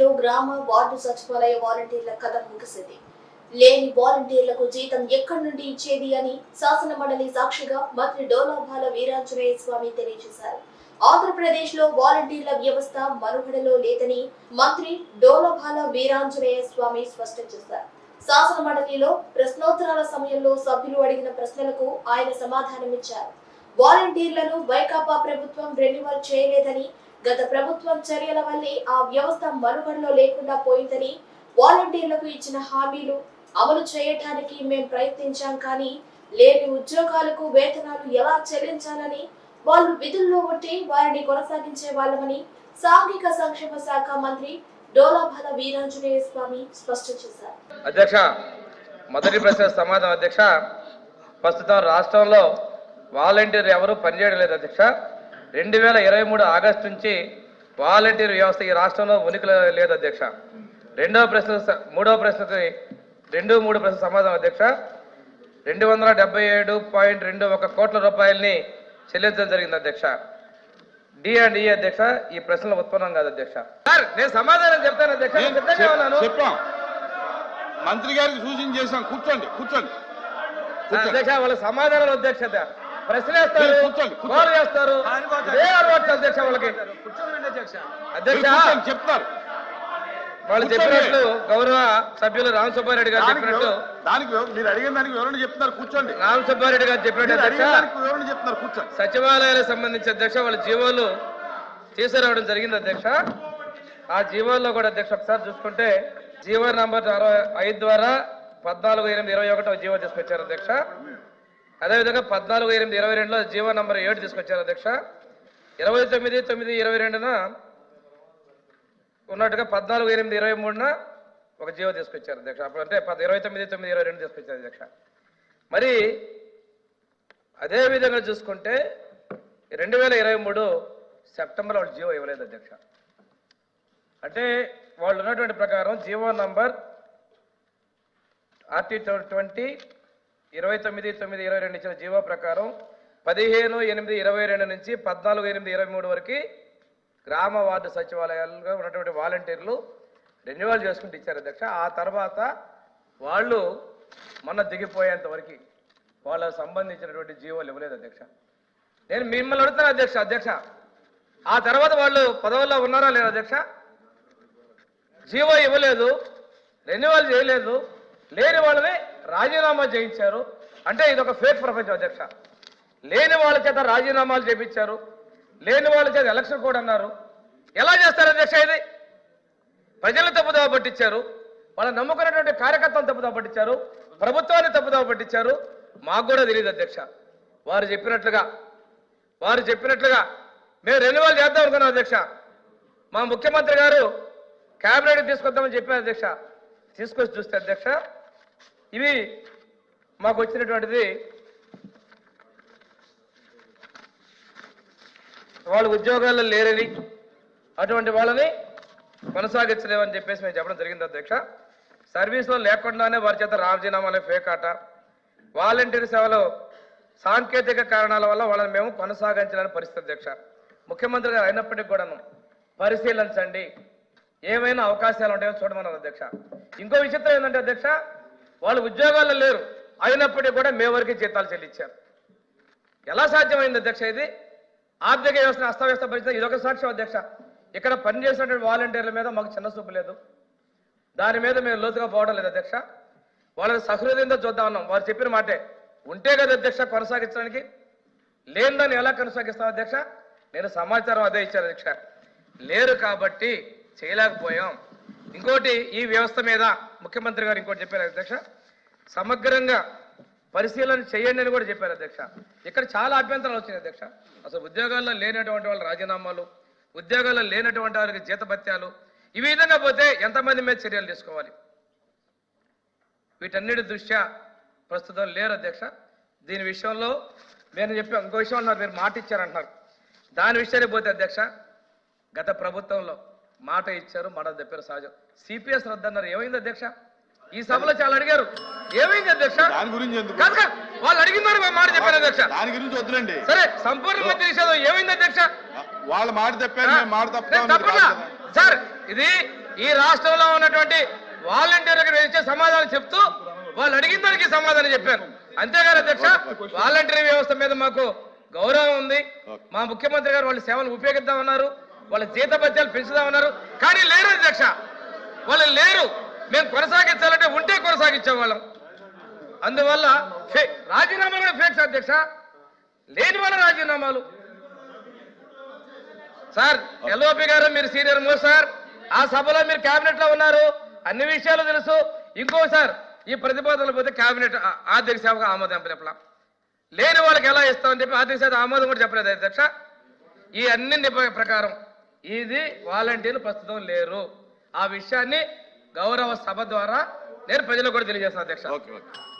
లో గ్రామ వార్డు సచివాలయ వాలంటీర్ల కథ ముగిసింది. లేని వాలంటీర్లకు జీతం ఎక్కడి నుండి ఇచ్చేది అని శాసన మండలి సాక్షిగా మంత్రి డోలాభాల వీరాంజనేయ స్వామి తెలియజేశారు. ఆంధ్రప్రదేశ్లో వాలంటీర్ల వ్యవస్థ మనుగడలో లేదని మంత్రి డోలభాల వీరాంజనేయ స్వామి స్పష్టం చేశారు. శాసన మండలిలో ప్రశ్నోత్తరాల సమయంలో సభ్యులు అడిగిన ప్రశ్నలకు ఆయన సమాధానమిచ్చారు. వాలంటీర్లను వైకాపా ప్రభుత్వం రెన్యువల్ చేయలేదని గత ప్రభుత్వం చర్యల వల్లే ఆ వ్యవస్థ మనుగడలో లేకుండా పోయిందని వాలంటీర్లకు ఇచ్చిన హామీలు అమలు చేయటానికి మేము ప్రయత్నించాం కానీ లేని ఉద్యోగాలకు వేతనాలు ఎలా చెల్లించాలని వాళ్ళు విధుల్లో ఉంటే వారిని కొనసాగించే వాళ్ళమని సాంఘిక సంక్షేమ శాఖ మంత్రి డోలాభల వీరాంజనేయ స్వామి స్పష్టం చేశారు. అధ్యక్ష మొదటి ప్రశ్న సమాధానం అధ్యక్ష. ప్రస్తుతం రాష్ట్రంలో వాలంటీర్ ఎవరు పనిచేయడం లేదు అధ్యక్ష. రెండు వేల ఇరవై మూడు ఆగస్టు నుంచి వాలంటీర్ వ్యవస్థ ఈ రాష్ట్రంలో ఉనికిలో లేదు అధ్యక్ష. రెండవ ప్రశ్న మూడవ ప్రశ్నకి రెండు మూడు ప్రశ్న సమాధానం అధ్యక్ష. రెండు వందల డెబ్బై ఏడు పాయింట్ రెండు ఒక కోట్ల రూపాయలని చెల్లించడం జరిగింది అధ్యక్ష. డి అండ్ ఈ అధ్యక్ష ఈ ప్రశ్నలు ఉత్పన్నం కాదు అధ్యక్ష. సార్ నేను సమాధానం చెప్తాను అధ్యక్ష. చెప్పాం. మంత్రి గారికి సూచన చేశాం. కూర్చోండి కూర్చోండి కూర్చోండి. అధ్యక్ష వాళ్ళ సమాధానాలు అధ్యక్షత. ప్రశ్న వేస్తారు మీరు కూర్చోండి, కూర్చోండి. కాల్ చేస్తారు. అలవాటు అధ్యక్ష. వాళ్ళకి? అధ్యక్ష. చెప్తారు. వాళ్ళు. చెప్పినట్లు గౌరవ సభ్యులు రామ్ సుబ్బారెడ్డి గారు చెప్పినట్టు దానికి మీరు అడిగిన దానికి వివరణ చెప్తున్నారు కూర్చోండి. రామ్ సుబ్బారెడ్డి గారు చెప్పినట్టు అధ్యక్ష వివరణ చెప్తున్నారు కూర్చోండి. సచివాలయాలకు సంబంధించి అధ్యక్ష వాళ్ళ జీవోలు తీసుకురావడం జరిగింది అధ్యక్ష. ఆ జీవోల్లో కూడా అధ్యక్ష ఒకసారి చూసుకుంటే జీవో నంబర్ అరవై ఐదు ద్వారా పద్నాలుగు ఎనిమిది ఇరవై ఒకటో జీవో తీసుకొచ్చారు అధ్యక్ష. అదేవిధంగా పద్నాలుగు ఎనిమిది ఇరవై రెండులో జీవో నంబర్ ఏడు తీసుకొచ్చారు అధ్యక్ష. ఇరవై తొమ్మిది తొమ్మిది ఇరవై రెండున ఉన్నట్టుగా పద్నాలుగు ఎనిమిది ఇరవై మూడున ఒక జీవో తీసుకొచ్చారు అధ్యక్ష. అప్పుడు అంటే పద్ ఇరవై తొమ్మిది తొమ్మిది ఇరవై రెండు తీసుకొచ్చారు అధ్యక్ష. మరి అదేవిధంగా చూసుకుంటే రెండు వేల ఇరవై మూడు సెప్టెంబర్ వాళ్ళు జీవో ఇవ్వలేదు అధ్యక్ష. అంటే వాళ్ళు ఉన్నటువంటి ప్రకారం జీవో నంబర్ ఆర్టీ ట్వంటీ ఇరవై తొమ్మిది తొమ్మిది ఇరవై రెండు ఇచ్చిన జీవో ప్రకారం పదిహేను ఎనిమిది ఇరవై రెండు నుంచి పద్నాలుగు ఎనిమిది ఇరవై మూడు వరకు గ్రామ వార్డు సచివాలయాలుగా ఉన్నటువంటి వాలంటీర్లు రెన్యువల్ చేసుకుంటూ ఇచ్చారు అధ్యక్ష. ఆ తర్వాత వాళ్ళు మొన్న దిగిపోయేంత వరకు వాళ్ళకు సంబంధించినటువంటి జీవోలు ఇవ్వలేదు అధ్యక్ష. నేను మిమ్మల్ని అడుగుతాను అధ్యక్ష అధ్యక్ష. ఆ తర్వాత వాళ్ళు పదవుల్లో ఉన్నారా లేదా అధ్యక్ష? జీవో ఇవ్వలేదు రెన్యువల్ చేయలేదు లేని వాళ్ళని రాజీనామా చేయించారు. అంటే ఇది ఒక ఫేక్ ప్రపంచం అధ్యక్ష. లేని వాళ్ళ చేత రాజీనామాలు చేయించారు లేని వాళ్ళ చేత ఎలక్షన్ కోడ్ అన్నారు. ఎలా చేస్తారు అధ్యక్ష ఇది? ప్రజలు తప్పుదోవ పట్టించారు. వాళ్ళని నమ్ముకున్నటువంటి కార్యకర్తలు తప్పుదోవ పట్టించారు. ప్రభుత్వాన్ని తప్పుదోవ పట్టించారు. మాకు కూడా తెలియదు అధ్యక్ష. వారు చెప్పినట్లుగా వారు చెప్పినట్లుగా మేము రెన్యువల్ చేద్దాం అనుకున్నాం అధ్యక్ష. మా ముఖ్యమంత్రి గారు క్యాబినెట్ తీసుకొద్దామని చెప్పారు అధ్యక్ష. తీసుకొచ్చి చూస్తే అధ్యక్ష ఇవి మాకు వచ్చినటువంటిది వాళ్ళు ఉద్యోగాల్లో లేరని అటువంటి వాళ్ళని కొనసాగించలేమని చెప్పేసి మేము చెప్పడం జరిగింది అధ్యక్ష. సర్వీస్లో లేకుండానే వారి చేత రాజీనామాలే ఫేక్ ఆట వాలంటీర్ సేవలో సాంకేతిక కారణాల వల్ల వాళ్ళని మేము కొనసాగించలేని పరిస్థితి అధ్యక్ష. ముఖ్యమంత్రి గారు అయినప్పటికీ కూడాను పరిశీలించండి. ఏమైనా అవకాశాలు ఉంటాయో చూడమన్నారు అధ్యక్ష. ఇంకో విచిత్రం ఏంటంటే అధ్యక్ష వాళ్ళు ఉద్యోగాల్లో లేరు. అయినప్పటికీ కూడా మే వరకే జీతాలు చెల్లించారు. ఎలా సాధ్యమైంది అధ్యక్ష ఇది? ఆర్థిక వ్యవస్థను అస్తవ్యస్త పరిస్థితి ఇదొక సాక్ష్యం అధ్యక్ష. ఇక్కడ పనిచేసినటువంటి వాలంటీర్ల మీద మాకు చిన్న చూపు లేదు. దాని మీద మేము లోతుగా పోవడం లేదు అధ్యక్ష. వాళ్ళని సహృదయంతో చూద్దాం అన్నాం. వారు చెప్పిన మాటే. ఉంటే కదా అధ్యక్ష కొనసాగించడానికి. లేనిదాన్ని ఎలా కొనసాగిస్తాం అధ్యక్ష? నేను సమాచారం అదే ఇచ్చాను అధ్యక్ష. లేరు కాబట్టి చేయలేకపోయాం. ఇంకోటి ఈ వ్యవస్థ మీద ముఖ్యమంత్రి గారు ఇంకోటి చెప్పారు అధ్యక్ష. సమగ్రంగా పరిశీలన చేయండి అని కూడా చెప్పారు అధ్యక్ష. ఇక్కడ చాలా అభ్యంతరాలు వచ్చినాయి అధ్యక్ష. అసలు ఉద్యోగాల్లో లేనటువంటి వాళ్ళ రాజీనామాలు ఉద్యోగాల్లో లేనటువంటి వారికి జీతభత్యాలు ఈ విధంగా పోతే ఎంతమంది మీద చర్యలు తీసుకోవాలి? వీటన్నిటి దృష్ట్యా ప్రస్తుతం లేరు అధ్యక్ష. దీని విషయంలో నేను చెప్పి ఇంకో విషయం అన్నారు మీరు మాట ఇచ్చారంటున్నారు. దాని విషయానికి పోతే అధ్యక్ష గత ప్రభుత్వంలో మాట ఇచ్చారు మాట చెప్పారు సహజం. సిపిఎస్ రద్దు అన్నారు ఏమైంది అధ్యక్ష? ఈ సభలో చాలా అడిగారు. ఏమైంది అధ్యక్ష? దాని గురించి ఎందుకు? కాదు వాళ్ళు అడిగినారు మాట చెప్పారు అధ్యక్ష. దాని గురించి వద్దులండి. సరే సంపూర్ణ మధ్య నిషేధం. ఏమైంది అధ్యక్ష? వాళ్ళ మాట తప్పారు మేము మాట కదా. సార్ ఇది ఈ రాష్ట్రంలో ఉన్నటువంటి వాలంటీర్లకు ఇచ్చే సమాధానం చెప్తూ వాళ్ళు అడిగిన దానికి సమాధానం చెప్పాను అంతేగాని అధ్యక్ష? వాలంటీర్ వ్యవస్థ మీద మాకు గౌరవం ఉంది. మా ముఖ్యమంత్రి గారు వాళ్ళ సేవలు ఉపయోగిద్దామన్నారు. వాళ్ళ జీతభత్యాలు పెంచుదామన్నారు. కానీ లేరు అధ్యక్ష. వాళ్ళు లేరు. మేము కొనసాగించాలంటే ఉంటే కొనసాగించేవాళ్ళం. అందువల్ల రాజీనామాలు కూడా ఫేక్స్ అధ్యక్ష. లేని వాళ్ళ రాజీనామాలు. సార్ ఎల్ఓపి గారు మీరు సీనియర్ మోస్ట్ సార్. ఆ సభలో మీరు కేబినెట్లో ఉన్నారు. అన్ని విషయాలు తెలుసు. ఇంకో సార్ ఈ ప్రతిపాదనలు పోతే కేబినెట్ ఆర్థిక సేవకు ఆమోదం చెప్పలా. లేని వాళ్ళకి ఎలా ఇస్తామని చెప్పి ఆర్థిక సేవ ఆమోదం కూడా చెప్పలేదు అధ్యక్ష. ఈ అన్ని ప్రకారం ఇది వాలంటీర్లు ప్రస్తుతం లేరు. ఆ విషయాన్ని గౌరవ సభ ద్వారా నేను ప్రజలకు కూడా తెలియజేస్తాను అధ్యక్ష.